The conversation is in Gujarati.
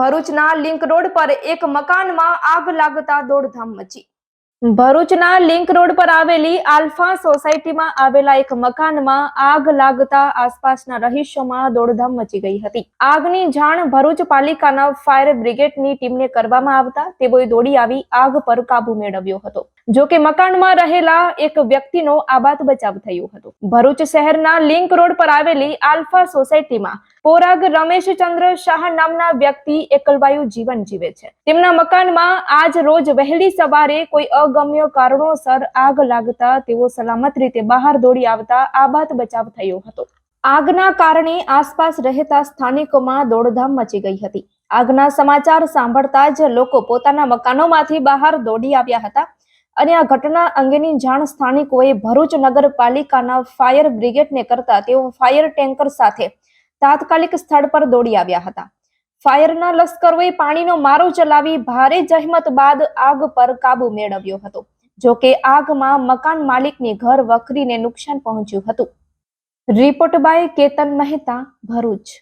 ભરૂચના લિંક રોડ પર એક મકાનમાં આગ લાગતા દોડધામ મચી. ભરૂચના લિંક રોડ પર આવેલી આલ્ફા સોસાયટીમાં આવેલા એક મકાનમાં આગ લાગતા આસપાસના રહીશોમાં દોડધામ મચી ગઈ હતી. આગની જાણ ભરૂચ પાલિકાના ફાયર બ્રિગેડની ટીમને કરવામાં આવતા તેઓએ દોડી આવી આગ પર કાબુ મેળવ્યો હતો. જો કે મકાનમાં રહેલા એક વ્યક્તિનો આબાદ બચાવ થયો હતો. ભરૂચ શહેરના લિંક રોડ પર આવેલી આલ્ફા સોસાયટીમાં પોરાગ રમેશચંદ્ર શાહ નામના વ્યક્તિ એકલવાયુ જીવન જીવે છે. તેમના મકાનમાં આજ રોજ વહેલી સવારે કોઈ અગમ્ય કારણોસર આગ લાગતા તેઓ સલામત રીતે બહાર દોડી આવતા આબાદ બચાવ થયો હતો. આગના કારણે આસપાસ રહેતા સ્થાનિકોમાં દોડધામ મચી ગઈ હતી. આગના સમાચાર સાંભળતા જ લોકો પોતાના મકાનોમાંથી બહાર દોડી આવ્યા હતા અને આ ઘટના અંગેની જાણ સ્થાનિકોએ ભરૂચ નગરપાલિકાના ફાયર બ્રિગેડને કરતા તેઓ ફાયર ટેન્કર સાથે તાત્કાલિક સ્થળ પર દોડી આવ્યા હતા. ફાયરના લશ્કરોએ પાણીનો મારો ચલાવી ભારે જહેમત બાદ આગ પર કાબુ મેળવ્યો હતો, જો કે આગમાં મકાન માલિકની ઘર વખરીને નુકસાન પહોંચ્યું હતું. Report by Ketan Mehta Bharuch.